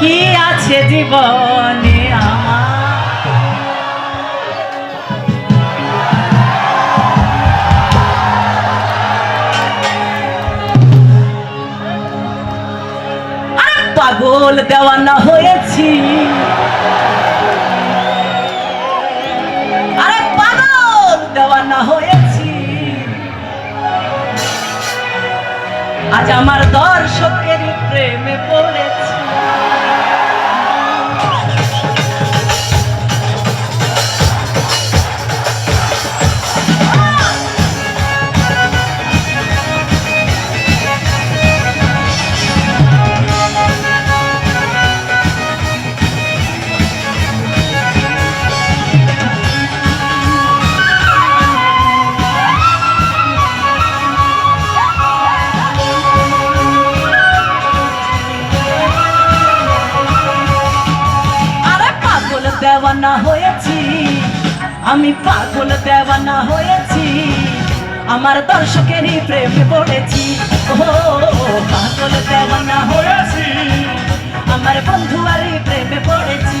কি আছে জীবনে আমার? পাগল দেওয়ানা হয়েছি। আরে পাগল দেওয়ানা হয়েছি। আজ আমার দর্শকের প্রেমে পড়েছি। দেওয়ানা হয়েছি। আমি পাগল দেওয়ানা হয়েছি। আমার দর্শকেরই প্রেমে পড়েছি। ও পাগল দেওয়ানা হয়েছি। আমার বন্ধু আরই প্রেমে পড়েছি।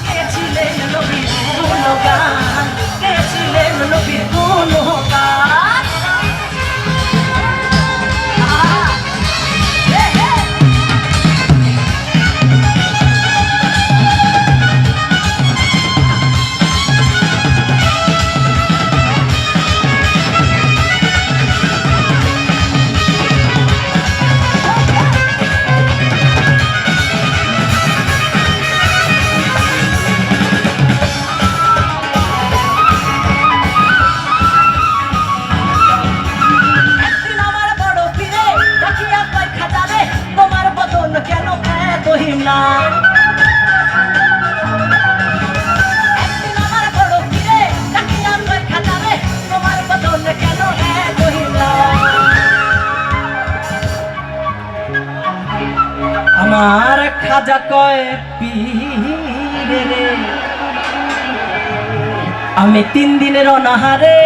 খাজা কয়, পীরে রে, আমি তিন দিনের অনাহারে।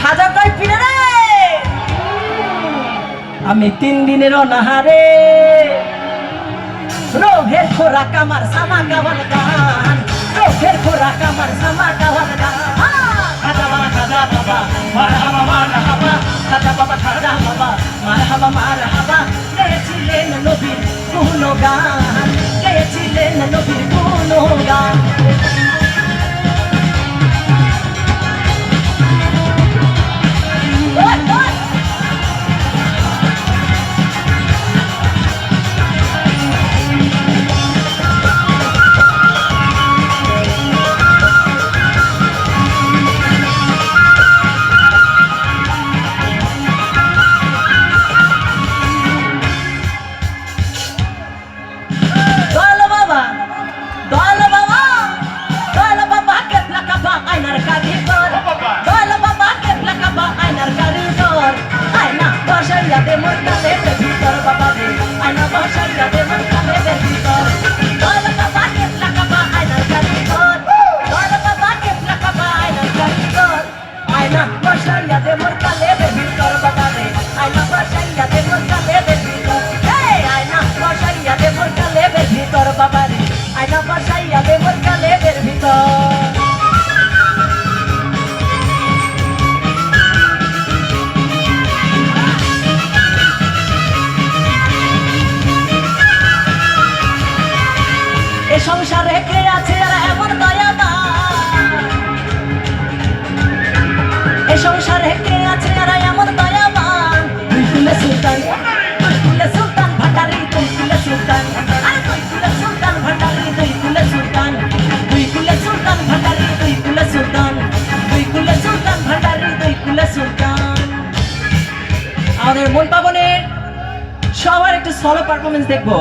খাজা কয় ফিরে রে, আমি তিন দিনের অনাহারে। রোহের খোরাক আমার সামা গাওয়ার গান রোহের খোরাক আমার সামা গাওয়ার গান। খাজা বাবা খাজা বাবা, মার হাবা মার হাবা, খাজা বাবা খাজা বাবা, মার হাবা, মার God. পারফরমেন্স দেখবো